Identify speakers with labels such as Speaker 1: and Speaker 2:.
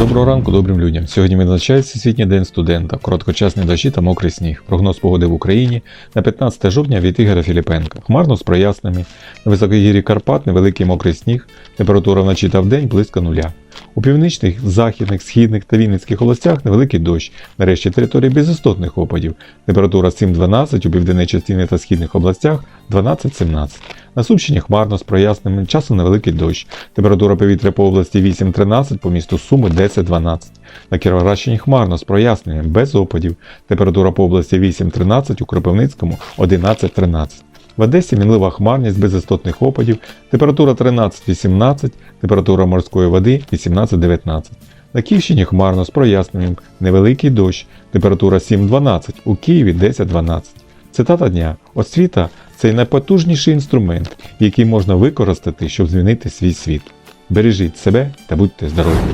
Speaker 1: Доброго ранку добрим людям. Сьогодні відзначається Всесвітній день студента, короткочасні дощі та мокрий сніг. Прогноз погоди в Україні на 15 жовтня від Ігоря Філіпенка. Хмарно з проясненнями. На високогір'ї Карпат невеликий мокрий сніг, температура вночі та вдень близько нуля. У північних, західних, східних та Вінницьких областях невеликий дощ. Нарешті території без істотних опадів. Температура 7-12 у південній частині та східних областях 12-17. На Сумщині хмарно з проясненим часом невеликий дощ. Температура повітря по області 8-13, по місту Суми 10-12. На Кіровоградщині хмарно з проясненням, без опадів. Температура по області 8-13, у Кропивницькому 11-13. В Одесі мінлива хмарність без істотних опадів, температура 13-18, температура морської води 18-19. На Київщині хмарно з проясненням, невеликий дощ, температура 7-12, у Києві 10-12. Цитата дня. Освіта це найпотужніший інструмент, який можна використати, щоб змінити свій світ. Бережіть себе та будьте здорові!